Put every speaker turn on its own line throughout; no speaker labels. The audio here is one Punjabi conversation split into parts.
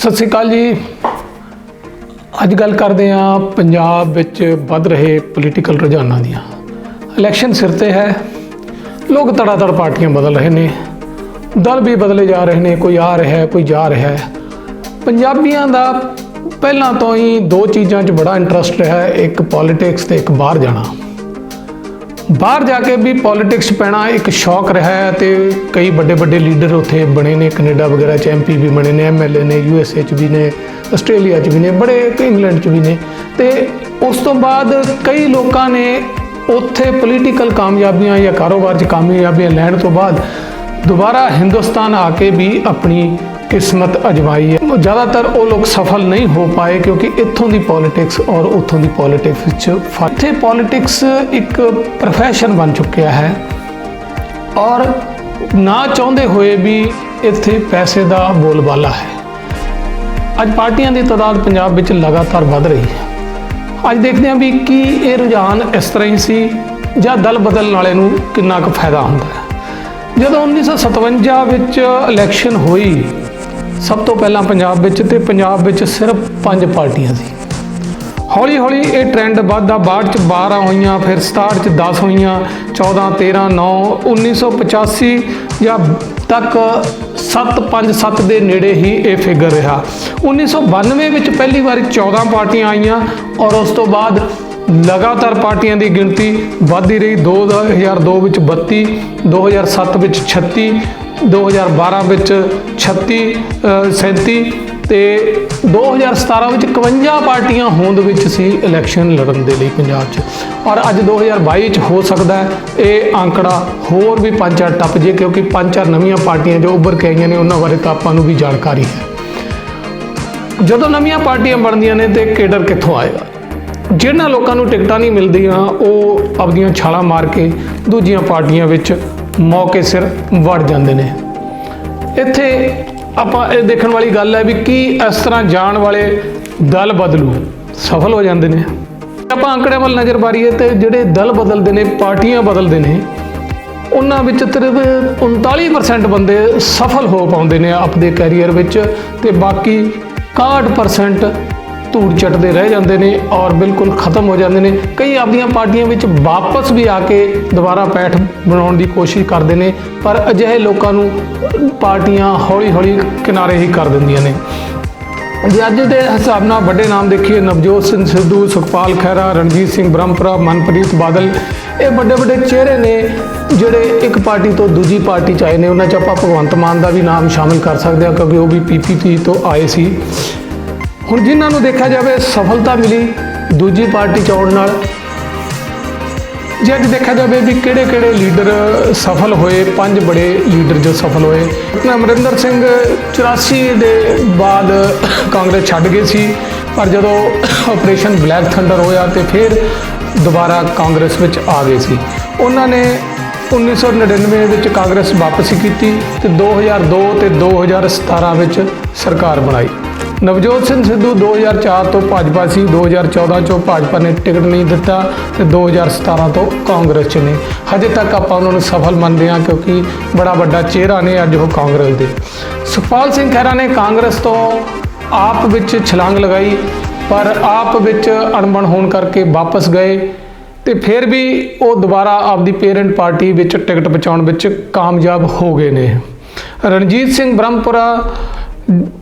ਸਤਿ ਸ਼੍ਰੀ ਅਕਾਲ ਜੀ। ਅੱਜ ਗੱਲ ਕਰਦੇ ਹਾਂ ਪੰਜਾਬ ਵਿੱਚ ਵੱਧ ਰਹੇ ਪੋਲੀਟੀਕਲ ਰੁਝਾਨਾਂ ਦੀਆਂ। ਇਲੈਕਸ਼ਨ ਸਿਰ ਤੇ ਹੈ। ਲੋਕ ਤੜਾਤੜ ਪਾਰਟੀਆਂ ਬਦਲ ਰਹੇ ਨੇ। ਦਲ ਵੀ ਬਦਲੇ ਜਾ ਰਹੇ ਨੇ, ਕੋਈ ਆ ਰਿਹਾ ਹੈ, ਕੋਈ ਜਾ ਰਿਹਾ ਹੈ। ਪੰਜਾਬੀਆਂ ਦਾ ਪਹਿਲਾਂ ਤੋਂ ਹੀ ਦੋ ਚੀਜ਼ਾਂ 'ਚ ਬੜਾ ਇੰਟਰਸਟ ਰਿਹਾ, ਇੱਕ ਪੋਲਿਟਿਕਸ ਤੇ ਇੱਕ ਬਾਹਰ ਜਾਣਾ। ਬਾਹਰ ਜਾ ਕੇ ਵੀ ਪੋਲਿਟਿਕਸ ਪੈਣਾ ਇੱਕ ਸ਼ੌਕ ਰਿਹਾ ਹੈ ਤੇ ਕਈ ਵੱਡੇ ਵੱਡੇ ਲੀਡਰ ਉੱਥੇ ਬਣੇ ਨੇ, ਕੈਨੇਡਾ ਵਗੈਰਾ ਚ ਐਮਪੀ ਵੀ ਬਣੇ ਨੇ ਐਮਐਲਏ ਨੇ ਯੂਐਸਏ ਚ ਵੀ ਨੇ ਆਸਟ੍ਰੇਲੀਆ ਚ ਵੀ ਨੇ, ਬੜੇ ਇੰਗਲੈਂਡ ਚ ਵੀ ਨੇ। ਤੇ ਉਸ ਤੋਂ ਬਾਅਦ ਕਈ ਲੋਕਾਂ ਨੇ ਉੱਥੇ ਪੋਲੀਟੀਕਲ ਕਾਮਯਾਬੀਆਂ ਜਾਂ ਕਾਰੋਬਾਰ ਚ ਕਾਮਯਾਬੀਆਂ ਲੈਣ ਤੋਂ ਬਾਅਦ ਦੁਬਾਰਾ ਹਿੰਦੁਸਤਾਨ ਆ ਕੇ ਵੀ ਆਪਣੀ ਕਿਸਮਤ ਅਜਮਾਈ ਹੈ। ਜ਼ਿਆਦਾਤਰ ਉਹ ਲੋਕ ਸਫਲ ਨਹੀਂ ਹੋ ਪਾਏ ਕਿਉਂਕਿ ਇੱਥੋਂ ਦੀ ਪੋਲਿਟਿਕਸ ਔਰ ਉੱਥੋਂ ਦੀ ਪੋਲਿਟਿਕਸ ਵਿੱਚ ਫ਼ਰਕ ਇੱਥੇ ਪੋਲਿਟਿਕਸ ਇੱਕ ਪ੍ਰੋਫੈਸ਼ਨ ਬਣ ਚੁੱਕਿਆ ਹੈ। ਔਰ ਨਾ ਚਾਹੁੰਦੇ ਹੋਏ ਵੀ ਇੱਥੇ ਪੈਸੇ ਦਾ ਬੋਲਬਾਲਾ ਹੈ। ਅੱਜ ਪਾਰਟੀਆਂ ਦੀ ਤਾਦਾਦ ਪੰਜਾਬ ਵਿੱਚ ਲਗਾਤਾਰ ਵੱਧ ਰਹੀ ਹੈ। ਅੱਜ ਦੇਖਦੇ ਹਾਂ ਵੀ ਕੀ ਇਹ ਰੁਝਾਨ ਇਸ ਤਰ੍ਹਾਂ ਹੀ ਸੀ ਜਾਂ ਦਲ ਬਦਲਣ ਵਾਲੇ ਨੂੰ ਕਿੰਨਾ ਕੁ ਫਾਇਦਾ ਹੁੰਦਾ ਹੈ। ਜਦੋਂ 1957 ਵਿੱਚ ਇਲੈਕਸ਼ਨ ਹੋਈ ਸਭ ਤੋਂ ਪਹਿਲਾਂ ਪੰਜਾਬ ਵਿੱਚ ਤੇ ਪੰਜਾਬ ਵਿੱਚ ਸਿਰਫ ਪੰਜ ਪਾਰਟੀਆਂ ਸੀ। ਹੌਲੀ ਹੌਲੀ ਇਹ ਟ੍ਰੈਂਡ ਵੱਧਦਾ, ਬਾਅਦ ਚ 12 ਹੋਈਆਂ, ਫਿਰ 67 ਚ 10 ਹੋਈਆਂ 14 13 9 1985 ਜਾਂ ਤੱਕ 7 5 7 ਦੇ ਨੇੜੇ ਹੀ ਇਹ ਫਿਗਰ ਰਿਹਾ। 1992 ਵਿੱਚ ਪਹਿਲੀ ਵਾਰੀ 14 ਪਾਰਟੀਆਂ ਆਈਆਂ ਔਰ ਉਸ ਤੋਂ ਬਾਅਦ ਲਗਾਤਾਰ ਪਾਰਟੀਆਂ ਦੀ ਗਿਣਤੀ ਵਧਦੀ ਰਹੀ। 2002 ਵਿੱਚ 32 2007 ਵਿੱਚ 36 2012 ਵਿੱਚ 36 ਅ, 37 ਤੇ 2017 ਵਿੱਚ 51 ਪਾਰਟੀਆਂ ਹੋਂਦ ਵਿੱਚ ਸੀ ਇਲੈਕਸ਼ਨ ਲੜਨ ਦੇ ਲਈ ਪੰਜਾਬ 'ਚ। ਔਰ ਅੱਜ 2022 'ਚ ਹੋ ਸਕਦਾ ਇਹ ਅੰਕੜਾ ਹੋਰ ਵੀ ਪੰਜ ਚਾਰ ਟੱਪ ਜੇ ਕਿਉਂਕਿ ਪੰਜ ਚਾਰ ਨਵੀਆਂ ਪਾਰਟੀਆਂ ਜੋ ਉੱਭਰ ਕੇ ਆਈਆਂ ਨੇ ਉਹਨਾਂ ਬਾਰੇ ਤਾਂ ਆਪਾਂ ਨੂੰ ਵੀ ਜਾਣਕਾਰੀ ਹੈ। ਜਦੋਂ ਨਵੀਆਂ ਪਾਰਟੀਆਂ ਬਣਦੀਆਂ ਨੇ ਤੇ ਕੇਡਰ ਕਿੱਥੋਂ ਆਏਗਾ? ਜਿਹਨਾਂ ਲੋਕਾਂ ਨੂੰ ਟਿਕਟਾਂ ਨਹੀਂ ਮਿਲਦੀਆਂ ਉਹ ਆਪਦੀਆਂ ਛਾਲਾਂ ਮਾਰ ਕੇ ਦੂਜੀਆਂ ਪਾਰਟੀਆਂ ਵਿੱਚ ਮੌਕੇ ਸਿਰ ਵੜ ਜਾਂਦੇ ਨੇ। ਇੱਥੇ ਆਪਾਂ ਇਹ ਦੇਖਣ ਵਾਲੀ ਗੱਲ ਹੈ ਵੀ ਕੀ ਇਸ ਤਰ੍ਹਾਂ ਜਾਣ ਵਾਲੇ ਦਲ ਬਦਲੂ, ਸਫਲ ਹੋ ਜਾਂਦੇ ਨੇ। ਆਪਾਂ ਅੰਕੜਿਆਂ ਵੱਲ ਨਜ਼ਰ ਮਾਰੀਏ ਤੇ ਜਿਹੜੇ ਦਲ ਬਦਲਦੇ ਨੇ, ਪਾਰਟੀਆਂ ਬਦਲਦੇ ਨੇ, ਉਹਨਾਂ ਵਿੱਚ ਸਿਰਫ 39% ਬੰਦੇ ਸਫਲ ਹੋ ਪਾਉਂਦੇ ਨੇ ਆਪਣੇ ਕੈਰੀਅਰ ਵਿੱਚ ਤੇ ਬਾਕੀ 61% ਧੂੜ ਚੱਟਦੇ ਰਹਿ ਜਾਂਦੇ ਨੇ ਔਰ ਬਿਲਕੁਲ ਖਤਮ ਹੋ ਜਾਂਦੇ ਨੇ। ਕਈ ਆਪਦੀਆਂ ਪਾਰਟੀਆਂ ਵਿੱਚ ਵਾਪਸ ਵੀ ਆ ਕੇ ਦੁਬਾਰਾ ਪੈਠ ਬਣਾਉਣ ਦੀ ਕੋਸ਼ਿਸ਼ ਕਰਦੇ ਨੇ, ਪਰ ਅਜਿਹੇ ਲੋਕਾਂ ਨੂੰ ਪਾਰਟੀਆਂ ਹੌਲੀ-ਹੌਲੀ ਕਿਨਾਰੇ ਹੀ ਕਰ ਦਿੰਦੀਆਂ ਨੇ। ਜੇ ਅੱਜ ਦੇ ਹਿਸਾਬ ਨਾਲ ਵੱਡੇ ਨਾਮ ਦੇਖੀਏ, ਨਵਜੋਤ ਸਿੰਘ ਸਿੱਧੂ, ਸੁਖਪਾਲ ਖਹਿਰਾ, ਰਣਜੀਤ ਸਿੰਘ ਬ੍ਰਹਮਪੁਰਾ, ਮਨਪ੍ਰੀਤ ਬਾਦਲ, ਇਹ ਵੱਡੇ ਵੱਡੇ ਚਿਹਰੇ ਨੇ ਜਿਹੜੇ ਇੱਕ ਪਾਰਟੀ ਤੋਂ ਦੂਜੀ ਪਾਰਟੀ ਚ ਆਏ ਨੇ। ਉਹਨਾਂ ਚ ਆਪਾਂ ਭਗਵੰਤ ਮਾਨ ਦਾ ਵੀ ਨਾਮ ਸ਼ਾਮਿਲ ਕਰ ਸਕਦੇ ਹਾਂ, ਕਿਉਂਕਿ ਉਹ ਵੀ ਪੀਪੀਪੀ ਤੋਂ ਆਏ ਸੀ। ਹੁਣ ਜਿਨ੍ਹਾਂ ਨੂੰ ਦੇਖਿਆ ਜਾਵੇ ਸਫਲਤਾ ਮਿਲੀ ਦੂਜੀ ਪਾਰਟੀ ਚ ਨਾਲ। ਜੇ ਅੱਜ ਦੇਖਿਆ ਜਾਵੇ ਵੀ ਕਿਹੜੇ ਕਿਹੜੇ ਲੀਡਰ ਸਫਲ ਹੋਏ, ਪੰਜ ਬੜੇ ਲੀਡਰ ਜੋ ਸਫਲ ਹੋਏ। ਅਮਰਿੰਦਰ ਸਿੰਘ 84 ਦੇ ਬਾਅਦ ਕਾਂਗਰਸ ਛੱਡ ਗਏ ਸੀ, ਪਰ ਜਦੋਂ ਆਪਰੇਸ਼ਨ ਬਲੈਕ ਥੰਡਰ ਹੋਇਆ ਤੇ ਫਿਰ ਦੁਬਾਰਾ ਕਾਂਗਰਸ ਵਿੱਚ ਆ ਗਏ ਸੀ। ਉਹਨਾਂ ਨੇ 1999 ਵਿੱਚ ਕਾਂਗਰਸ ਵਾਪਸੀ ਕੀਤੀ ਤੇ 2002 ਤੇ 2017 ਵਿੱਚ ਸਰਕਾਰ ਬਣਾਈ। ਨਵਜੋਤ ਸਿੰਘ ਸਿੱਧੂ 2004 ਤੋਂ ਭਾਜਪਾ ਸੀ 2014 ਚੋਂ ਭਾਜਪਾ ਨੇ ਟਿਕਟ ਨਹੀਂ ਦਿੱਤਾ ਤੇ 2017 ਤੋਂ ਕਾਂਗਰਸ 'ਚ ਨੇ। ਹਜੇ ਤੱਕ ਆਪਾਂ ਉਹਨਾਂ ਨੂੰ ਸਫਲ ਮੰਨਦੇ ਹਾਂ ਕਿਉਂਕਿ ਬੜਾ ਵੱਡਾ ਚਿਹਰਾ ਨੇ ਅੱਜ ਉਹ ਕਾਂਗਰਸ ਦੇ। ਸੁਖਪਾਲ ਸਿੰਘ ਖਹਿਰਾ ਨੇ ਕਾਂਗਰਸ ਤੋਂ ਆਪ ਵਿੱਚ ਛਲਾਂਗ ਲਗਾਈ, ਪਰ ਆਪ ਵਿੱਚ ਅਣਬਣ ਹੋਣ ਕਰਕੇ ਵਾਪਸ ਗਏ ਤੇ ਫਿਰ ਵੀ ਉਹ ਦੁਬਾਰਾ ਆਪਦੀ ਪੇਰੈਂਟ ਪਾਰਟੀ ਵਿੱਚ ਟਿਕਟ ਬਚਾਉਣ ਵਿੱਚ ਕਾਮਯਾਬ ਹੋ ਗਏ ਨੇ। ਰਣਜੀਤ ਸਿੰਘ ਬ੍ਰਹਮਪੁਰਾ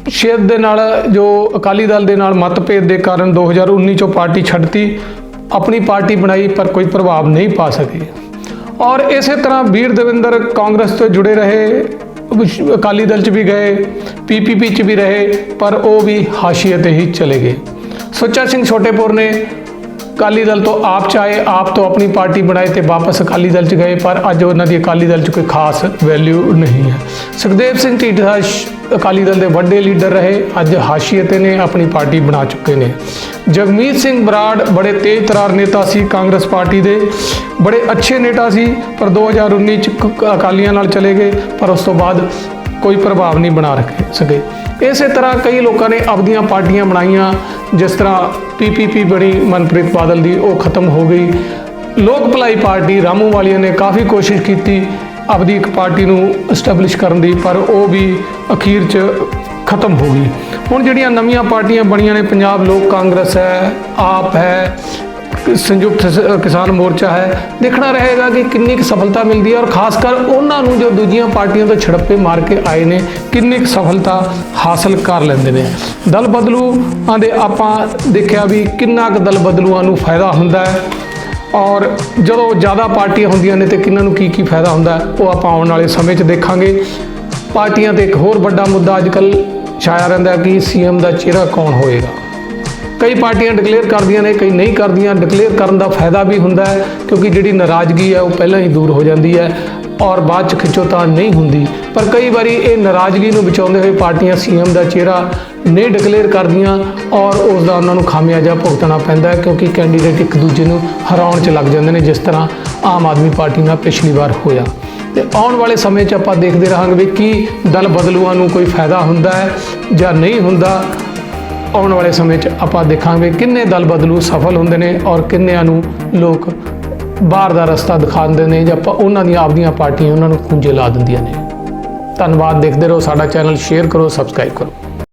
ਸ਼ੇਰ ਦੇ ਨਾਲ ਜੋ ਅਕਾਲੀ ਦਲ ਦੇ ਨਾਲ ਮਤਭੇਦ ਦੇ ਕਾਰਨ 2019 ਚੋਂ ਪਾਰਟੀ ਛੱਡਤੀ, ਆਪਣੀ ਪਾਰਟੀ ਬਣਾਈ ਪਰ ਕੋਈ ਪ੍ਰਭਾਵ ਨਹੀਂ ਪਾ ਸਕੀ। ਔਰ ਇਸੇ ਤਰ੍ਹਾਂ ਵੀਰ ਦਵਿੰਦਰ ਕਾਂਗਰਸ ਤੋਂ ਜੁੜੇ ਰਹੇ ਅਕਾਲੀ ਦਲ ਚ ਵੀ ਗਏ ਪੀਪੀਪੀ ਚ ਵੀ ਰਹੇ, ਪਰ ਉਹ ਵੀ ਹਾਸ਼ੀਏ ਤੇ ਹੀ ਚਲੇ ਗਏ। ਸੁੱਚਾ ਸਿੰਘ ਛੋਟੇਪੁਰ ਨੇ ਅਕਾਲੀ ਦਲ ਤੋਂ ਆਪ ਚਾਹੇ, ਆਪ ਤੋਂ ਆਪਣੀ ਪਾਰਟੀ ਬਣਾਏ ਤੇ ਵਾਪਸ ਅਕਾਲੀ ਦਲ ਚ ਗਏ, ਪਰ ਅੱਜ ਉਹਨਾਂ ਦੀ ਅਕਾਲੀ ਦਲ ਚ ਕੋਈ ਖਾਸ ਵੈਲਿਊ ਨਹੀਂ ਹੈ। ਸੁਖਦੇਵ ਸਿੰਘ ਢੀਂਡਸਾ ਸ਼- ਅਕਾਲੀ ਦਲ ਦੇ ਵੱਡੇ ਲੀਡਰ ਰਹੇ, ਅੱਜ ਹਾਸ਼ੀਏ ਤੇ ਨੇ ਆਪਣੀ ਪਾਰਟੀ ਬਣਾ ਚੁੱਕੇ ਨੇ। ਜਗਮੀਤ ਸਿੰਘ ਬਰਾੜ ਬੜੇ ਤੇਜ਼ ਤਰਾਰ ਨੇਤਾ ਸੀ ਕਾਂਗਰਸ ਪਾਰਟੀ ਦੇ, ਬੜੇ ਅੱਛੇ ਨੇਤਾ ਸੀ, ਪਰ 2019 ਚ ਕ- ਅਕਾਲੀਆਂ ਨਾਲ ਚਲੇ ਗਏ, ਪਰ ਉਸ ਤੋਂ ਬਾਅਦ ਕੋਈ ਪ੍ਰਭਾਵ ਨਹੀਂ ਬਣਾ ਰੱਖੇ, ਸਕੇ। ਇਸੇ ਤਰ੍ਹਾਂ ਕਈ ਲੋਕਾਂ ਨੇ ਆਪਦੀਆਂ ਪਾਰਟੀਆਂ ਬਣਾਈਆਂ, ਜਿਸ ਤਰ੍ਹਾਂ ਪੀਪੀਪੀ ਬਣੀ, ਮਨਪ੍ਰੀਤ ਬਾਦਲ ਦੀ, ਉਹ ਖਤਮ ਹੋ ਗਈ। ਲੋਕ ਭਲਾਈ ਪਾਰਟੀ ਰਾਮੂ ਵਾਲੀਆਂ ਨੇ ਕਾਫੀ ਕੋਸ਼ਿਸ਼ ਕੀਤੀ ਆਪਦੀ ਇੱਕ ਪਾਰਟੀ ਨੂੰ ਐਸਟੈਬਲਿਸ਼ ਕਰਨ ਦੀ, ਪਰ ਉਹ ਵੀ ਅਖੀਰ 'ਚ ਖਤਮ ਹੋ ਗਈ। ਹੁਣ ਜਿਹੜੀਆਂ ਨਵੀਆਂ ਪਾਰਟੀਆਂ ਬਣੀਆਂ ਨੇ, ਪੰਜਾਬ ਲੋਕ ਕਾਂਗਰਸ ਹੈ, ਆਪ ਹੈ ਸੰਯੁਕਤ ਕਿਸਾਨ ਮੋਰਚਾ ਹੈ। ਦੇਖਣਾ ਰਹੇਗਾ ਕਿ ਕਿੰਨੀ ਕੁ ਸਫਲਤਾ ਮਿਲਦੀ ਹੈ ਔਰ ਖਾਸ ਕਰ ਉਹਨਾਂ ਨੂੰ ਜੋ ਦੂਜੀਆਂ ਪਾਰਟੀਆਂ ਤੋਂ ਛੜੱਪੇ ਮਾਰ ਕੇ ਆਏ ਨੇ, ਕਿੰਨੀ ਕੁ ਸਫਲਤਾ ਹਾਸਲ ਕਰ ਲੈਂਦੇ ਨੇ। ਦਲ ਬਦਲੂਆਂ ਦੇ ਆਪਾਂ ਦੇਖਿਆ ਵੀ ਕਿੰਨਾ ਕੁ ਦਲ ਬਦਲੂਆਂ ਨੂੰ ਫਾਇਦਾ ਹੁੰਦਾ ਹੈ। ਔਰ ਜਦੋਂ ਜ਼ਿਆਦਾ ਪਾਰਟੀਆਂ ਹੁੰਦੀਆਂ ਨੇ ਤੇ ਕਿੰਨਾਂ ਨੂੰ ਕੀ ਕੀ ਫਾਇਦਾ ਹੁੰਦਾ ਉਹ ਆਪਾਂ ਆਉਣ ਵਾਲੇ ਸਮੇਂ 'ਚ ਦੇਖਾਂਗੇ। ਪਾਰਟੀਆਂ ਤੇ ਇੱਕ ਹੋਰ ਵੱਡਾ ਮੁੱਦਾ ਅੱਜਕੱਲ ਛਾਇਆ ਰਹਿੰਦਾ ਕਿ ਸੀਐਮ ਦਾ ਚਿਹਰਾ ਕੌਣ ਹੋਏਗਾ। ਕਈ ਪਾਰਟੀਆਂ ਡਿਕਲੇਅਰ ਕਰਦੀਆਂ ਨੇ, ਕਈ ਨਹੀਂ ਕਰਦੀਆਂ। ਡਿਕਲੇਅਰ ਕਰਨ ਦਾ ਫਾਇਦਾ ਵੀ ਹੁੰਦਾ ਹੈ, ਕਿਉਂਕਿ ਜਿਹੜੀ ਨਾਰਾਜ਼ਗੀ ਹੈ, ਉਹ ਪਹਿਲਾਂ ਹੀ ਦੂਰ ਹੋ ਜਾਂਦੀ ਹੈ ਔਰ ਬਾਅਦ ਚ ਖਿੱਚੋਤਾਣ ਨਹੀਂ ਹੁੰਦੀ। ਪਰ ਕਈ ਵਾਰੀ ਇਹ ਨਾਰਾਜ਼ਗੀ ਨੂੰ ਬਚਾਉਂਦੇ ਹੋਏ ਪਾਰਟੀਆਂ ਸੀਐਮ ਦਾ ਚਿਹਰਾ ਨਹੀਂ ਡਿਕਲੇਅਰ ਕਰਦੀਆਂ ਔਰ ਉਸ ਦਾ ਉਹਨਾਂ ਨੂੰ ਖਾਮਿਆਜਾ ਭੁਗਤਣਾ ਪੈਂਦਾ ਹੈ, ਕਿਉਂਕਿ ਕੈਂਡੀਡੇਟ ਇੱਕ ਦੂਜੇ ਨੂੰ ਹਰਾਉਣ 'ਚ ਲੱਗ ਜਾਂਦੇ ਨੇ, ਜਿਸ ਤਰ੍ਹਾਂ ਆਮ ਆਦਮੀ ਪਾਰਟੀ ਨਾਲ ਪਿਛਲੀ ਵਾਰ ਹੋਇਆ। ਤੇ ਆਉਣ ਵਾਲੇ ਸਮੇਂ 'ਚ ਆਪਾਂ ਦੇਖਦੇ ਰਹਾਂਗੇ ਵੀ ਕੀ ਦਲ ਬਦਲੂਆਂ ਨੂੰ ਕੋਈ ਫਾਇਦਾ ਹੁੰਦਾ ਹੈ ਜਾਂ ਨਹੀਂ ਹੁੰਦਾ। ਆਉਣ ਵਾਲੇ ਸਮੇਂ 'ਚ ਆਪਾਂ ਦੇਖਾਂਗੇ ਕਿੰਨੇ ਦਲ ਬਦਲੂ ਸਫਲ ਹੁੰਦੇ ਨੇ ਔਰ ਕਿੰਨਿਆਂ ਨੂੰ ਲੋਕ ਬਾਹਰ ਦਾ ਰਸਤਾ ਦਿਖਾਉਂਦੇ ਨੇ ਜਾਂ ਆਪਾਂ ਉਹਨਾਂ ਦੀਆਂ ਆਪਦੀਆਂ ਪਾਰਟੀਆਂ ਉਹਨਾਂ ਨੂੰ ਖੁੰਝੇ ਲਾ ਦਿੰਦੀਆਂ ਨੇ। ਧੰਨਵਾਦ, ਦੇਖਦੇ ਰਹੋ ਸਾਡਾ ਚੈਨਲ, ਸ਼ੇਅਰ ਕਰੋ, ਸਬਸਕ੍ਰਾਈਬ ਕਰੋ।